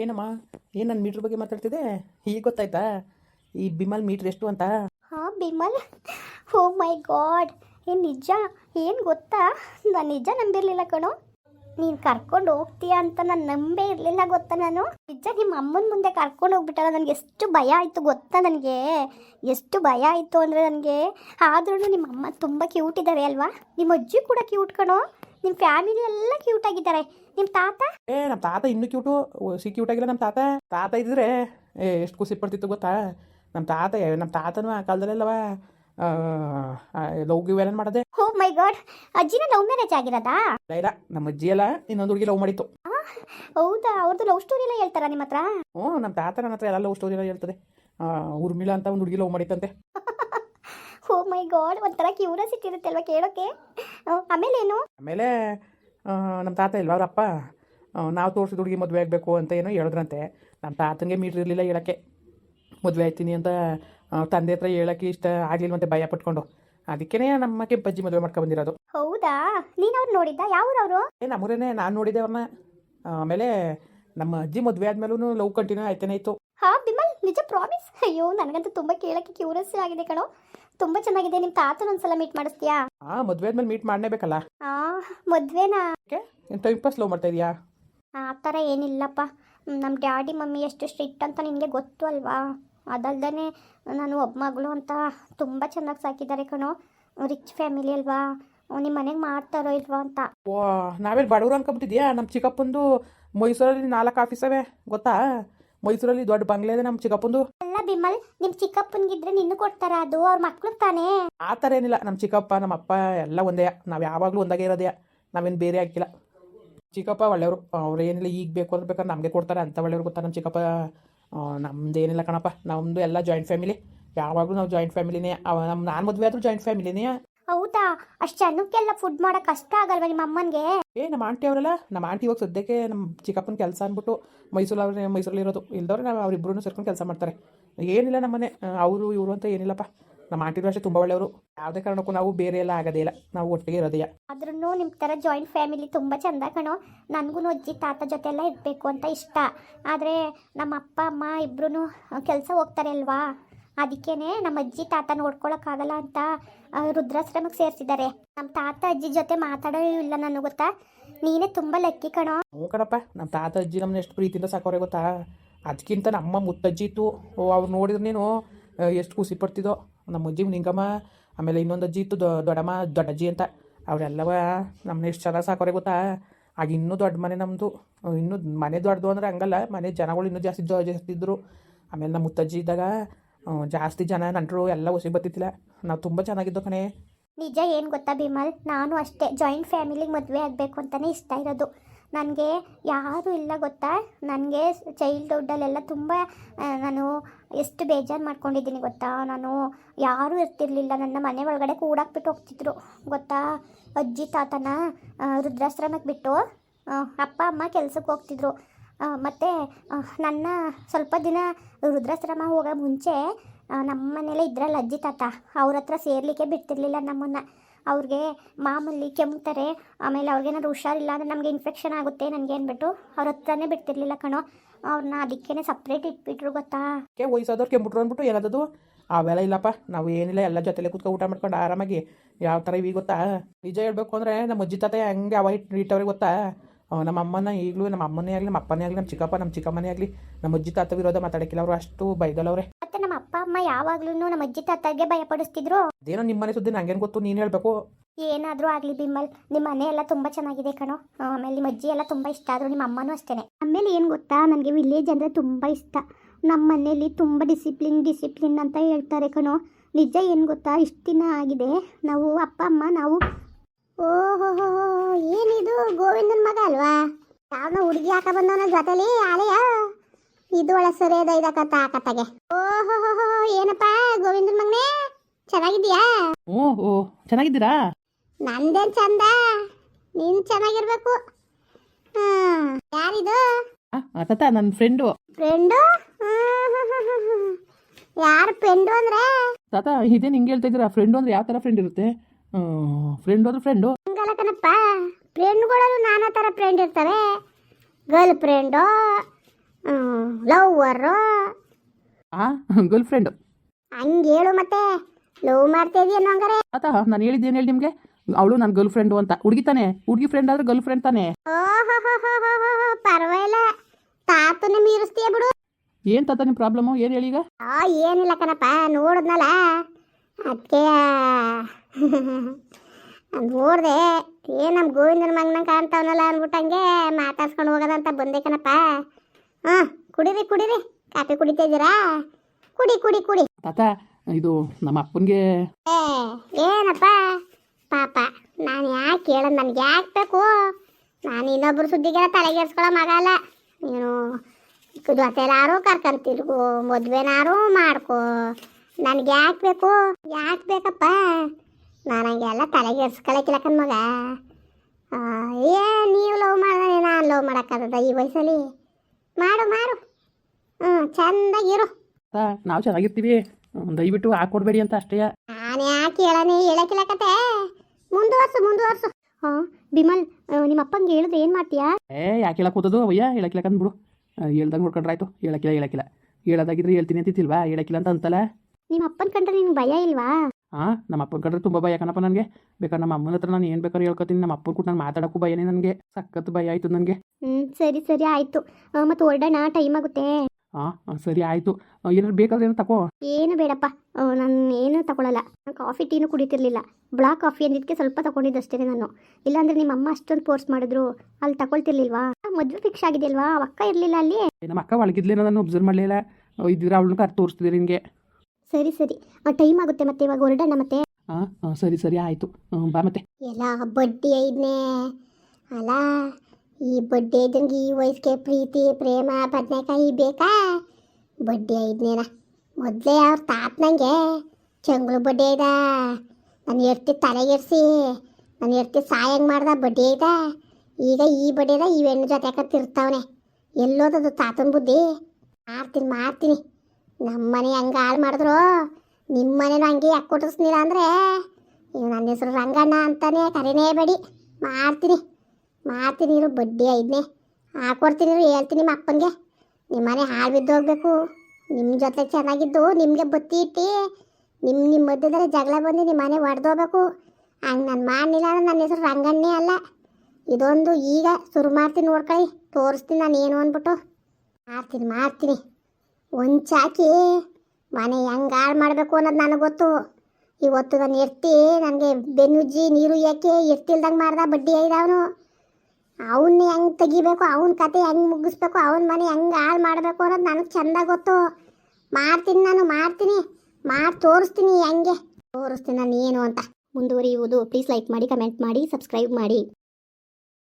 ಏನಮ್ಮ? ಏನು ನನ್ನ ಮೀಟ್ರ್ ಬಗ್ಗೆ ಮಾತಾಡ್ತಿದೆ ಈಗ ಗೊತ್ತಾಯ್ತಾ? ಈ ಬಿಮಲ್ ಮೀಟ್ರ್ ಎಷ್ಟು ಅಂತ? ಹಾಂ, ಬಿಮಲ್. ಓ ಮೈ ಗಾಡ್. ಏನು ನಿಜ? ಏನು ಗೊತ್ತಾ? ನಾನು ನಿಜ ನಂಬಿರಲಿಲ್ಲ ಕಣೋ. ನೀನು ಕರ್ಕೊಂಡು ಹೋಗ್ತೀಯ ಅಂತ ನಾನು ನಂಬೇ ಇರಲಿಲ್ಲ ಗೊತ್ತಾ ನಾನು? ನಿಜ ನಿಮ್ಮ ಅಮ್ಮನ ಮುಂದೆ ಕರ್ಕೊಂಡು ಹೋಗ್ಬಿಟ್ಟಲ್ಲ ನನಗೆ ಎಷ್ಟು ಭಯ ಆಯಿತು ಗೊತ್ತಾ ನನಗೆ? ಎಷ್ಟು ಭಯ ಆಯಿತು ಅಂದರೆ ನನಗೆ? ಆದ್ರೂ ನಿಮ್ಮ ಅಮ್ಮ ತುಂಬ ಕ್ಯೂಟ್ ಇದ್ದಾರೆ ಅಲ್ವಾ? ನಿಮ್ಮ ಅಜ್ಜಿ ಕೂಡ ಕ್ಯೂಟ್ ಕಣೋ. ನಿಮ್ಮ ಫ್ಯಾಮಿಲಿ ಎಲ್ಲ ಕ್ಯೂಟ್ ಆಗಿದ್ದಾರೆ. ನಿಮ್ಮ ತಾತ? ಏ ನಮ್ಮ ತಾತ ಇನ್ನೂ ಕ್ಯೂಟು ಸಿ ಕ್ಯೂಟ್ ಆಗಿಲ್ಲ ನಮ್ಮ ತಾತ. ತಾತ ಇದ್ದಿದ್ರೆ ಏ ಎಷ್ಟು ಖುಷಿ ಪಡ್ತಿತ್ತು ಗೊತ್ತಾ? ನಮ್ಮ ತಾತ ನಮ್ಮ ತಾತನೂ ಆ ಕಾಲದಲ್ಲೆಲ್ಲವ ಲವ್ ಗಿವ್ ಏನೇನು ಮಾಡದೆ. ಓ ಮೈ ಗಾಡ್ ಅಜ್ಜಿನ ಲವ್ ಮ್ಯಾರೇಜ್ ಆಗಿರೋದಾ? ಇಲ್ಲ ಇಲ್ಲ ನಮ್ಮ ಅಜ್ಜಿ ಎಲ್ಲ ಇನ್ನೊಂದು ಹುಡುಗಿ ಲವ್ ಮಾಡಿತ್ತು. ಹೌದಾ? ಅವ್ರದ್ದು ಲವ್ ಸ್ಟೋರಿ ಎಲ್ಲ ಹೇಳ್ತಾರಾ ನಿಮ್ಮ ಹತ್ರ? ಹ್ಞೂ ನಮ್ಮ ತಾತ ನನ್ನ ಹತ್ರ ಎಲ್ಲ ಲವ್ ಸ್ಟೋರಿ ಎಲ್ಲ ಹೇಳ್ತದೆ. ಉರ್ಮಿಳಾ ಅಂತ ಒಂದು ಹುಡುಗಿ ಲವ್ ಮಾಡಿತ್ತಂತೆ. ಓ ಮೈ ಗಾಡ್ ಒಂಥರ ಕ್ಯೂರಿಯಾಸಿಟಿ ಇರುತ್ತೆ ಅಲ್ವಾ ಕೇಳೋಕೆ ಆ, ಆಮೇಲೆ ಏನು ಆಮೇಲೆ ನಮ್ಮ ತಾತ ಇಲ್ವಾ ಅವರಪ್ಪ? ನಾವು ತೋರಿಸಿದ ಹುಡುಗಿ ಮದುವೆ ಆಗಬೇಕು ಅಂತ ಏನೋ ಹೇಳಿದ್ರಂತೆ. ನಮ್ಮ ತಾತನಿಗೆ ಮೀಟ್ ಇರಲಿಲ್ಲ ಹೇಳೋಕ್ಕೆ. ಮದುವೆ ಆಯ್ತೀನಿ ಅಂತ ತಂದೆ ಹತ್ರ ಹೇಳೋಕ್ಕೆ ಇಷ್ಟ ಆಗಲಿಲ್ವಂತೆ ಭಯ ಪಟ್ಕೊಂಡು. ಅದಕ್ಕೇನೆ ನಮ್ಮಕ್ಕೆ ಬಜ್ಜಿ ಮದುವೆ ಮಾಡ್ಕೊಂಡು ಬಂದಿರೋದು. ಹೌದಾ? ನೀನು ಅವ್ರು ನೋಡಿದ್ದ? ಯಾವ್ರವರು? ಏ ನಮ್ಮೂರೇನೆ ನಾನು ನೋಡಿದ್ದೆ ಅವ್ರನ್ನ ಆಮೇಲೆ ನಮ್ಮ ಅಜ್ಜಿ ಮದುವೆ ಆದ್ಮೇಲೂ ಲವ್ ಕಂಟಿನ್ಯೂ ಆಯ್ತಾನೆ ಇತ್ತು ಹಾ ಬಿಮಲ್ ನಿಜ ಪ್ರಾಮಿಸ್ ಅಯ್ಯೋ ನನಗಂತೂ ತುಂಬಾ ಕೇಳಕ್ಕೆ ಕ್ಯೂರಿಯಸ್ ಆಗಿದೆ ಕಣೋ. ತುಂಬಾ ಚೆನ್ನಾಗಿದೆ ನಿಮ್ಮ ತಾತನ ಒಂದ್ಸಲ ಮೀಟ್ ಮಾಡಿಸ್ತೀಯಾ? ಹಾ ಮದುವೆ ಆದ್ಮೇಲೆ ಮೀಟ್ ಮಾಡಲೇಬೇಕಲ್ಲ? ಆ ಮದುವೆನಾ? ಟೈಮ್ ಪಾಸ್ ಲವ್ ಮಾಡ್ತಾ ಇದೀಯಾ? ಆ ಥರ ಏನಿಲ್ಲಪ್ಪ. ನಮ್ಮ ಡ್ಯಾಡಿ ಮಮ್ಮಿ ಎಷ್ಟು ಸ್ಟ್ರಿಕ್ಟ್ ಅಂತ ನಿನಗೆ ಗೊತ್ತು ಅಲ್ವಾ? ಅದಲ್ದೇ ನಾನು ಒಬ್ಬ ಮಗಳು ಅಂತ ತುಂಬ ಚೆನ್ನಾಗಿ ಸಾಕಿದ್ದಾರೆ ಕಣೋ. ರಿಚ್ ಫ್ಯಾಮಿಲಿ ಅಲ್ವಾ? ನಿಮ್ಮ ಮನೆಗೆ ಮಾಡ್ತಾರೋ ಇಲ್ವಾ ಅಂತ? ಓ ನಾವೇನು ಬಡವರು ಅನ್ಕೊಂಬಿಟ್ಟಿದ್ಯಾ ನಮ್ಮ ಚಿಕ್ಕಪ್ಪಂದು ಮೈಸೂರಲ್ಲಿ ನಾಲ್ಕು ಆಫೀಸ್ ಅವೆ ಗೊತ್ತಾ? ಮೈಸೂರಲ್ಲಿ ದೊಡ್ಡ ಬಂಗ್ಲೆ ಇದೆ ನಮ್ಮ ಚಿಕ್ಕಪ್ಪಂದು. ಅಲ್ಲ ಬಿಮಲ್ ನಿಮ್ಮ ಚಿಕ್ಕಪ್ಪನಿಗಿದ್ರೆ ನಿನ್ನ ಕೊಡ್ತಾರ ಅದು? ಅವ್ರ ಮಕ್ಳು ತಾನೇ. ಆ ಥರ ಏನಿಲ್ಲ ನಮ್ಮ ಚಿಕ್ಕಪ್ಪ ನಮ್ಮ ಅಪ್ಪ ಎಲ್ಲ ಒಂದೇ. ನಾವು ಯಾವಾಗಲೂ ಒಂದಾಗೆ ಇರೋದೇ. ನಾವೇನು ಬೇರೆ ಹಾಕಿಲ್ಲ. ಚಿಕ್ಕಪ್ಪ ಒಳ್ಳೆಯವರು. ಅವ್ರು ಏನಿಲ್ಲ ಈಗ ಬೇಕು ಅಂದ್ರೆ ಬೇಕಾದ್ರೆ ನಮಗೆ ಕೊಡ್ತಾರೆ. ಅಂತ ಒಳ್ಳೆಯವ್ರು ಗೊತ್ತಾ ನಮ್ಮ ಚಿಕ್ಕಪ್ಪ? ನಮ್ದು ಏನಿಲ್ಲ ಕಣಪ್ಪ. ನಮ್ಮದು ಎಲ್ಲ ಜಾಯಿಂಟ್ ಫ್ಯಾಮಿಲಿ ಯಾವಾಗಲೂ ನಾವು ಜಾಯಿಂಟ್ ಫ್ಯಾಮಿಲಿನೇ ಅವ ನಮ್ಮ ನಾನು ಮದುವೆ ಆದರೂ ಜಾಯಿಂಟ್ ಫ್ಯಾಮಿಲಿನೇ ಹೌದಾ? ಅಷ್ಟು ಜನಕ್ಕೆಲ್ಲ ಫುಡ್ ಮಾಡಕ್ ಕಷ್ಟ ಆಗಲ್ವಾ ನಿಮ್ಮ ಅಮ್ಮನಿಗೆ? ಏ ನಮ್ಮ ಆಂಟಿ ಅವರೆಲ್ಲ ನಮ್ಮ ಆಂಟಿ ಇವಾಗ ಸದ್ಯಕ್ಕೆ ನಮ್ಮ ಚಿಕ್ಕಪ್ಪನ ಕೆಲಸ ಅಂದ್ಬಿಟ್ಟು ಮೈಸೂರಲ್ಲಿ ಮೈಸೂರಲ್ಲಿ ಇರೋದು. ಇಲ್ದವ್ರೆ ನಾವು ಅವರಿಬ್ಬರೂ ಸೇರ್ಕೊಂಡು ಕೆಲಸ ಮಾಡ್ತಾರೆ. ಏನಿಲ್ಲ ನಮ್ಮನೆ ಅವರು ಇವರು ಅಂತ ಏನಿಲ್ಲಪ್ಪ. ನಮ್ಮ ಆಂಟಿ ಅಷ್ಟೇ ತುಂಬ ಒಳ್ಳೆಯವರು. ಯಾವುದೇ ಕಾರಣಕ್ಕೂ ನಾವು ಬೇರೆ ಎಲ್ಲ ಆಗೋದೇ ಇಲ್ಲ. ನಾವು ಒಟ್ಟಿಗೆ ಇರೋದೇ ಆದ್ರೂ ನಿಮ್ಮ ಥರ ಜಾಯಿಂಟ್ ಫ್ಯಾಮಿಲಿ ತುಂಬ ಚಂದ ಕಣೋ. ನನಗೂ ಅಜ್ಜಿ ತಾತ ಜೊತೆ ಎಲ್ಲ ಇರಬೇಕು ಅಂತ ಇಷ್ಟ. ಆದರೆ ನಮ್ಮ ಅಪ್ಪ ಅಮ್ಮ ಇಬ್ಬರೂ ಕೆಲಸ ಹೋಗ್ತಾರೆ ಅಲ್ವಾ? ಅದಕ್ಕೇನೆ ನಮ್ಮ ಅಜ್ಜಿ ತಾತ ನೋಡ್ಕೊಳಕ್ಕಾಗಲ್ಲ ಅಂತ ರುದ್ರಾಶ್ರಮಕ್ಕೆ ಸೇರ್ಸಿದ್ದಾರೆ. ನಮ್ಮ ತಾತ ಅಜ್ಜಿ ಜೊತೆ ಮಾತಾಡೋ ಇಲ್ಲ ನನಗೆ ಗೊತ್ತಾ? ನೀನೇ ತುಂಬ ಲಕ್ಕಿ ಕಣೋ. ಹ್ಞೂ ಕಣಪ್ಪ, ನಮ್ಮ ತಾತ ಅಜ್ಜಿ ನಮ್ಮನ್ನ ಎಷ್ಟು ಪ್ರೀತಿಯಿಂದ ಸಾಕೋರೆ ಗೊತ್ತಾ? ಅದಕ್ಕಿಂತ ನಮ್ಮ ಮುತ್ತಜ್ಜಿ ಇತ್ತು. ಅವ್ರು ನೋಡಿದ್ರೆ ನೀನು ಎಷ್ಟು ಖುಷಿ ಪಡ್ತಿದ್ದೋ. ನಮ್ಮ ಅಜ್ಜಿ ನಿಂಗಮ್ಮ, ಆಮೇಲೆ ಇನ್ನೊಂದು ಅಜ್ಜಿ ಇತ್ತು ದೊಡ್ಡಮ್ಮ, ದೊಡ್ಡಜ್ಜಿ ಅಂತ. ಅವರೆಲ್ಲವ ನಮ್ಮನ್ನ ಎಷ್ಟು ಚೆನ್ನಾಗಿ ಸಾಕೋರೆ ಗೊತ್ತಾ? ಆಗ ಇನ್ನೂ ದೊಡ್ಡ ಮನೆ ನಮ್ಮದು ಇನ್ನೂ ಮನೆ ದೊಡ್ಡದು ಅಂದರೆ ಹಂಗಲ್ಲ, ಮನೆ ಜನಗಳು ಇನ್ನೂ ಜಾಸ್ತಿ ಜಾಸ್ತಿ ಇದ್ದರು ಆಮೇಲೆ ನಮ್ಮ ಮುತ್ತಜ್ಜಿ ಇದ್ದಾಗ ಜಾಸ್ತಿ ಜನ ನಂಟರು ಎಲ್ಲ ಹೊಸಿ ಬತ್ತಿತ್ತಿಲ್ಲ ನಾವು ತುಂಬ ಚೆನ್ನಾಗಿದ್ದು ಕಣೆ. ನಿಜ ಏನು ಗೊತ್ತಾ ಬಿಮಲ್? ನಾನು ಅಷ್ಟೇ ಜಾಯಿಂಟ್ ಫ್ಯಾಮಿಲಿಗೆ ಮದುವೆ ಆಗಬೇಕು ಅಂತಲೇ ಇಷ್ಟ ಇರೋದು. ನನಗೆ ಯಾರು ಇಲ್ಲ ಗೊತ್ತಾ? ನನಗೆ ಚೈಲ್ಡ್ಹುಡ್ಡಲ್ಲೆಲ್ಲ ತುಂಬ ನಾನು ಎಷ್ಟು ಬೇಜಾರು ಮಾಡ್ಕೊಂಡಿದ್ದೀನಿ ಗೊತ್ತಾ? ನಾನು ಯಾರೂ ಇರ್ತಿರ್ಲಿಲ್ಲ. ನನ್ನ ಮನೆ ಒಳಗಡೆ ಕೂಡಾಕ್ಬಿಟ್ಟು ಹೋಗ್ತಿದ್ರು. ಗೊತ್ತಾ? ಅಜ್ಜಿ, ತಾತನ ರುದ್ರಾಶ್ರಮಕ್ಕೆ ಬಿಟ್ಟು ಅಪ್ಪ, ಅಮ್ಮ ಕೆಲ್ಸಕ್ಕೆ ಹೋಗ್ತಿದ್ರು. ಮತ್ತು ನನ್ನ ಸ್ವಲ್ಪ ದಿನ ರುದ್ರಾಶ್ರಮ ಹೋಗೋ ಮುಂಚೆ ನಮ್ಮ ಮನೇಲೆ ಇದ್ರಲ್ಲಿ ಅಜ್ಜಿ ತಾತ, ಅವ್ರ ಹತ್ರ ಸೇರಲಿಕ್ಕೆ ಬಿಡ್ತಿರ್ಲಿಲ್ಲ ನಮ್ಮನ್ನ. ಅವ್ರಿಗೆ ಮಾಮೂಲಿ ಕೆಮ್ತಾರೆ, ಆಮೇಲೆ ಅವ್ರಿಗೇನಾದ್ರು ಹುಷಾರಿಲ್ಲ ಅಂದರೆ ನಮಗೆ ಇನ್ಫೆಕ್ಷನ್ ಆಗುತ್ತೆ ನನಗೆ ಅಂದ್ಬಿಟ್ಟು ಅವ್ರ ಹತ್ರನೇ ಬಿಡ್ತಿರ್ಲಿಲ್ಲ ಕಣೋ. ಅವ್ರನ್ನ ಅದಕ್ಕೇ ಸಪ್ರೇಟ್ ಇಟ್ಬಿಟ್ರು ಗೊತ್ತಾ? ಏ ವಯಸ್ಸಾದವ್ರು ಕೆಂಬಿಟ್ರು ಅಂದ್ಬಿಟ್ಟು ಏನದದು ಅವೆಲ್ಲ ಇಲ್ಲಪ್ಪ, ನಾವು ಏನಿಲ್ಲ, ಎಲ್ಲ ಜೊತೆಲೆ ಕೂತ್ಕೊಂಡು ಊಟ ಮಾಡ್ಕೊಂಡು ಆರಾಮಾಗಿ. ಯಾವ ಥರ ಇವಿ ಗೊತ್ತಾ? ನಿಜ ಹೇಳ್ಬೇಕು ಅಂದರೆ ನಮ್ಮ ಅಜ್ಜಿ ತಾತ ಹೆಂಗೆ ಅವ ಇಟ್ಟು ಇಟ್ಟವ್ರಿಗೆ ಗೊತ್ತಾ? ನಮ್ಮ ಅಮ್ಮನ ಈಗಲೂ ನಮ್ಮ ಅಮ್ಮನೇ ಆಗಲಿ ನಮ್ಮ ಅಪ್ಪನೇ ಆಗಲಿ ನಮ್ಮ ಚಿಕ್ಕಪ್ಪ ನಮ್ಮ ಚಿಕ್ಕಮ್ಮನೇ ಆಗಲಿ ನಮ್ಮ ಅಜ್ಜಿ ತಾತ ವಿರೋಧ ಮಾತಾಡಕ್ಕಿಲ್ಲ. ಅವರು ಅಷ್ಟು ಬೈದಲ್ಲವ್ರೆ ಮತ್ತೆ ನಮ್ಮ ಅಪ್ಪ ಅಮ್ಮ ಯಾವಾಗ್ಲೂ ನಮ್ಮ ಅಜ್ಜಿ ತಾತಗೆ ಭಯಪಡಿಸ್ತಿದ್ರು? ಅದೇನೋ ನಿಮ್ಮ ಮನೆ ಸುದ್ದಿ ನಂಗೇನು ಗೊತ್ತು ನೀನು ಹೇಳಬೇಕು. ಏನಾದರೂ ಆಗಲಿ ಬಿಮ್ಮಲ್ ನಿಮ್ಮ ಮನೆ ಎಲ್ಲ ತುಂಬ ಚೆನ್ನಾಗಿದೆ ಕಣೋ. ಆಮೇಲೆ ನಿಮ್ಮ ಅಜ್ಜಿ ಎಲ್ಲ ತುಂಬ ಇಷ್ಟ ಆದರು ನಿಮ್ಮ ಅಮ್ಮನೂ ಅಷ್ಟೇ ಆಮೇಲೆ ಏನು ಗೊತ್ತಾ ನನಗೆ ವಿಲೇಜ್ ಅಂದರೆ ತುಂಬ ಇಷ್ಟ. ನಮ್ಮ ಮನೇಲಿ ತುಂಬ ಡಿಸಿಪ್ಲಿನ್ ಡಿಸಿಪ್ಲಿನ್ ಅಂತ ಹೇಳ್ತಾರೆ ಕಣೋ. ನಿಜ ಏನು ಗೊತ್ತಾ ಇಷ್ಟು ದಿನ ಆಗಿದೆ ನಾವು ಅಪ್ಪ ಅಮ್ಮ ನಾವು ಓಹೋ ಏನಿದು? ಗೋವಿಂದನ ಮಗ ಅಲ್ವಾ? ಯಾವನ ಹುಡುಗಿ ಹಾಕ ಬಂದವನ ಜೊತೆಲಿ? ಆಲೆಯ? ಇದು ಒಳ ಸರಿಯಾದ ಇದಕ್ಕತ್ತ ಆಕತ್ತಾಗೆ ಓಹೋ ಏನಪ್ಪ ಗೋವಿಂದನ ಮಗನೇ? ಚೆನ್ನಾಗಿದ್ಯಾ ಓಹೋ ಓ ಚೆನ್ನಾಗಿದ್ದೀರಾ? ನಂದೇನ್ ಚಂದ? ನೀನ್ ಚೆನ್ನಾಗಿರ್ಬೇಕು. ಹ್ಮ್ ಯಾರಿದು? ತಾತ ನನ್ನ ಫ್ರೆಂಡು ಫ್ರೆಂಡು ಯಾರು ಫ್ರೆಂಡು ಅಂದ್ರೆ? ತಾತ ಇದೇ ನಿಂಗೆ ಹೇಳ್ತಾ ಇದ್ದೀರಾ? ಫ್ರೆಂಡು ಅಂದ್ರೆ ಯಾವ ಥರ ಫ್ರೆಂಡ್ ಇರುತ್ತೆ? ಫ್ರೆಂಡು ಅಂದ್ರೆ ಫ್ರೆಂಡು ಹಂಗಲ್ಲ ಕಣಪ್ಪ ಫ್ರೆಂಡ್ಗಳಲ್ಲೂ ನಾನಾ ಥರ ಫ್ರೆಂಡ್ ಇರ್ತವೆ. ಗರ್ಲ್ ಫ್ರೆಂಡು ಲವ್ವರು ಹಾಂ ಗರ್ಲ್ ಫ್ರೆಂಡು ಹಂಗೆ ಹೇಳು ಮತ್ತೆ. ಲವ್ ಮಾಡ್ತಾ ಇದೀಯ ಹಂಗಾರೆ. ಆತ ನಾನು ಹೇಳಿದ್ದೇನು ಹೇಳಿ ನಿಮಗೆ? ಅವಳು ನನ್ನ ಗರ್ಲ್ ಫ್ರೆಂಡು ಅಂತ. ಹುಡುಗಿ ತಾನೆ? ಹುಡುಗಿ ಫ್ರೆಂಡ್ ಆದ್ರೆ ಗರ್ಲ್ ಫ್ರೆಂಡ್ ತಾನೆ? ಪರವಾಗಿಲ್ಲ. ತಾತನೇ ಮೀರಿಸ್ತೀಯ ಬಿಡು. ಏನ್ ತಾತ ನಿಮ್ಮ ಪ್ರಾಬ್ಲಮ್ ಏನು ಹೇಳಿ ಈಗ? ಆ ಏನಿಲ್ಲ ಕಣಪ್ಪ. ನೋಡಿದ್ನಲ್ಲ. ಅದಕ್ಕೆ ನೋಡಿದೆ ಏ ನಮ್ಮ ಗೋವಿಂದನ ಮಗನ ಕಾಣ್ತಾವನಲ್ಲ ಅಂದ್ಬಿಟ್ಟು ಹಂಗೆ ಮಾತಾಡ್ಸ್ಕೊಂಡು ಹೋಗೋದಂತ ಬಂದೆ ಕಣಪ್ಪ. ಹಾಂ ಕುಡಿರಿ ಕುಡಿರಿ. ಕಾಫಿ ಕುಡಿತಾ ಇದ್ದೀರಾ? ಕುಡಿ ಕುಡಿ ಕುಡಿ. ತಾತ ಇದು ನಮ್ಮ ಅಪ್ಪನಿಗೆ. ಏನಪ್ಪ? ಪಾಪ ನಾನು ಯಾಕೆ ಹೇಳೋದು ನನಗೆ ಯಾಕೆ ಬೇಕು? ನಾನು ಇನ್ನೊಬ್ರು ಸುದ್ದಿಗೆಲ್ಲ ತಲೆಗೆಡ್ಸ್ಕೊಳ್ಳೋ ಮಗಲ್ಲ ನೀನು ಜೊತೆಲಾರು ಕರ್ಕೊಂತಿರ್ಗು ಮದುವೆನಾರು ಮಾಡ್ಕೋ. ನನಗೆ ಯಾಕೆ ಬೇಕು? ಯಾಕೆ ಬೇಕಪ್ಪ? ನಾನು ಹಂಗೆಲ್ಲ ತಲೆಗೆಡ್ಸ್ಕೊಳಕ್ಕಿಲ್ಲ ಕಣ್ ಮಗ. ಏ ನೀವು ಲವ್ ಮಾಡಿದ್ರೆ ನಾನು ಲವ್ ಮಾಡೋಕ್ಕಾಗದ ಈ ವಯಸ್ಸಲ್ಲಿ? ಮಾಡು ಮಾಡು. ಹ್ಞೂ ಚೆಂದಾಗಿರು. ನಾವು ಚೆನ್ನಾಗಿರ್ತೀವಿ. ದಯವಿಟ್ಟು ಹಾಕೊಡ್ಬೇಡಿ ಅಂತ ಅಷ್ಟೇ. ನಾನು ಯಾಕೆ ಹೇಳನೆ? ಹೇಳಕ್ಕಿಲ್ಲ ಕತೆ. ಮುಂದುವರ್ಸು ಮುಂದುವರ್ಸು. ಹಾಂ ಬಿಮಲ್ ನಿಮ್ಮ ಅಪ್ಪಂಗೆ ಹೇಳಿದ್ರೆ ಏನು ಮಾಡ್ತೀಯಾ? ಏ ಯಾಕೆ ಹೇಳಕ್ಕೆ ಹೋದದು? ಅವಯ್ಯ ಹೇಳಕ್ಕಿಲ್ಲ ಬಿಡು. ಹೇಳ್ದಂಗೆ ನೋಡ್ಕೊಂಡ್ರಾಯ್ತು. ಹೇಳಕ್ಕಿಲ್ಲ ಹೇಳಕ್ಕಿಲ್ಲ ಹೇಳೋದಾಗಿದ್ರೆ ಹೇಳ್ತೀನಿ ಅಂತಿಲ್ವಾ ಹೇಳಕ್ಕಿಲ್ಲ ಅಂತ ಅಂತಲ್ಲ ನಿಮ್ಮ ಅಪ್ಪನ ಕಂಡ್ರೆ ನಿಮ್ಗೆ ಭಯ ಇಲ್ವಾ? ಹಾಂ ನಮ್ಮ ಅಪ್ಪನ ಕಂಡ್ರೆ ತುಂಬ ಭಯ ಕಣಪ್ಪ ನನಗೆ. ಬೇಕಾದ್ರೆ ನಮ್ಮ ಅಮ್ಮನ ಹತ್ರ ನಾನು ಏನು ಬೇಕಾದ್ರೆ ಹೇಳ್ಕೊತೀನಿ. ನಮ್ಮ ಅಪ್ಪನ ಕೂಡ ನಾನು ಮಾತಾಡೋಕ್ಕೂ ಭಯನೇ ನನಗೆ. ಸಖತ್ ಭಯ ಆಯಿತು ನನಗೆ. ಹ್ಞೂ ಸರಿ ಸರಿ ಆಯಿತು. ಮತ್ತು ಹೊರಡೋಣ ಟೈಮ್ ಆಗುತ್ತೆ. ಹಾಂ ಸರಿ ಆಯಿತು. ಏನಾದ್ರು ಬೇಕಾದ್ರೆ ಏನು ತಗೋ ಏನು ಬೇಡಪ್ಪ. ನಾನು ಏನು ತಗೊಳ್ಳಲ್ಲ ನಾನು ಕಾಫಿ ಟೀನು ಕುಡಿತಿರ್ಲಿಲ್ಲ. ಬ್ಲಾಕ್ ಕಾಫಿ ಅಂದಿದ್ದಕ್ಕೆ ಸ್ವಲ್ಪ ತಗೊಂಡಿದ್ದಷ್ಟೇ ನಾನು. ಇಲ್ಲಾಂದ್ರೆ ನಿಮ್ಮ ಅಮ್ಮ ಅಷ್ಟೊಂದು ಫೋರ್ಸ್ ಮಾಡಿದ್ರು. ಅಲ್ಲಿ ತಗೊಳ್ತಿರ್ಲಿಲ್ವಾ? ಮದುವೆ ಫಿಕ್ಸ್ ಆಗಿದೆಯಲ್ವಾ? ಅಲ್ವಾ ಅಕ್ಕ ಇರಲಿಲ್ಲ ಅಲ್ಲಿ? ನಮ್ಮ ಅಕ್ಕ ಒಳಗಿದ್ಲೇನೋ ನಾನು ಒಬ್ಸರ್ವ್ ಮಾಡಲಿಲ್ಲ. ಇದ್ದಿದ್ರೆ ಅವಳನ್ನ ಕರ್ ತೋರಿಸ್ತಿದ್ದೆ ನಿನಗೆ. ಸರಿ ಸರಿ. ಟೈಮ್ ಆಗುತ್ತೆ ಮತ್ತೆ ಇವಾಗ ಹೊರಡೋಣ ಮತ್ತೆ? ಹಾಂ ಸರಿ ಸರಿ ಆಯ್ತು. ಬಾ ಮತ್ತೆ. ಎಲ್ಲ ಬಡ್ಡಿ ಐದನೇ. ಅಲ್ಲ ಈ ಬಡ್ಡಿ ಐದಂಗೆ ಈ ವಯಸ್ಸಿಗೆ ಪ್ರೀತಿ ಪ್ರೇಮ ಬದನೆಕಾಯಿ ಬೇಕಾ? ಬಡ್ಡಿ ಐದನೇನ. ಮೊದಲೇ ಅವ್ರ ತಾತನಂಗೆ ಚಂಗ್ಳು ಬಡ್ಡಿ ಐದ. ನಾನು ಎರ್ತಿ ತಲೆಗೆರ್ಸಿ ನಾನು ಎರ್ತಿ ಸಾಯಂಗೆ ಮಾಡ್ದ ಬಡ್ಡಿ ಐದ. ಈಗ ಈ ಬಡ್ಡಿ ಐದ ಈ ಹೆಣ್ಣು ಜೊತೆ ಕತ್ತಿರ್ತಾವನೆ ಎಲ್ಲೋದದು ತಾತನ ಬುದ್ಧಿ. ಮಾಡ್ತೀನಿ ಮಾಡ್ತೀನಿ. ನಮ್ಮನೆ ಹಂಗೆ ಹಾಳು ಮಾಡಿದ್ರು. ನಿಮ್ಮ ಮನೆನ ಹಂಗೆ ಯಾಕೆ ಕೊಟ್ಟಿಸ್ನಿಲ್ಲ ಅಂದರೆ? ನೀವು ನನ್ನ ಹೆಸರು ರಂಗಣ್ಣ ಅಂತಾನೆ ಕರೀನೇ ಬೇಡಿ. ಮಾಡ್ತೀನಿ. ಮಾಡ್ತೀನಿ ಇರು, ಬಡ್ಡಿ ಐದನೇ. ಹಾಕೊಡ್ತೀನಿ ಇರು, ಹೇಳ್ತೀನಿ ನಿಮ್ಮ ಅಪ್ಪನಿಗೆ. ನಿಮ್ಮ ಮನೆ ಹಾಳು ಬಿದ್ದು ಹೋಗ್ಬೇಕು. ನಿಮ್ಮ ಜೊತೆ ಚೆನ್ನಾಗಿದ್ದು, ನಿಮಗೆ ಬತ್ತಿ ಇಟ್ಟು ನಿಮ್ಮ ನಿಮ್ಮ ಮಧ್ಯದಲ್ಲಿ ಜಗಳ ಬಂದು ನಿಮ್ಮ ಮನೆ ಒಡೆದೋಗ್ಬೇಕು ಹಂಗೆ ನಾನು ಮಾಡಲಿಲ್ಲ ಅಂದ್ರೆ ನನ್ನ ಹೆಸರು ರಂಗಣ್ಣೇ ಅಲ್ಲ. ಇದೊಂದು ಈಗ ಶುರು ಮಾಡ್ತೀನಿ ನೋಡ್ಕೊಳ್ಳಿ. ತೋರಿಸ್ತೀನಿ ನಾನು ಏನು ಅಂದ್ಬಿಟ್ಟು. ಮಾಡ್ತೀನಿ ಮಾಡ್ತೀನಿ. ಒಂಚಾಕಿ ಮನೆ ಹೆಂಗೆ ಹಾಳು ಮಾಡಬೇಕು ಅನ್ನೋದು ನನಗೆ ಗೊತ್ತು. ಇವತ್ತು ನಾನು ಎರ್ತಿ ನನಗೆ ಬೆನ್ನುಜ್ಜಿ ನೀರು ಯಾಕೆ ಎರ್ತಿಲ್ದಂಗೆ ಮಾಡ್ದ ಬಡ್ಡಿ ಅವನು ಅವನ್ನ ಹೆಂಗೆ ತೆಗಿಬೇಕು, ಅವನ ಕತೆ ಹೆಂಗೆ ಮುಗಿಸ್ಬೇಕು, ಅವನ ಮನೆ ಹೆಂಗೆ ಹಾಳು ಮಾಡಬೇಕು ಅನ್ನೋದು ನನಗೆ ಚೆಂದ ಗೊತ್ತು. ಮಾಡ್ತೀನಿ ನಾನು, ಮಾಡ್ತೀನಿ. ಮಾಡಿ ತೋರಿಸ್ತೀನಿ ಹೆಂಗೆ. ತೋರಿಸ್ತೀನಿ ನಾನು ಏನು ಅಂತ. ಮುಂದುವರಿಯುವುದು ಪ್ಲೀಸ್ ಲೈಕ್ ಮಾಡಿ ಕಮೆಂಟ್ ಮಾಡಿ ಸಬ್ಸ್ಕ್ರೈಬ್ ಮಾಡಿ.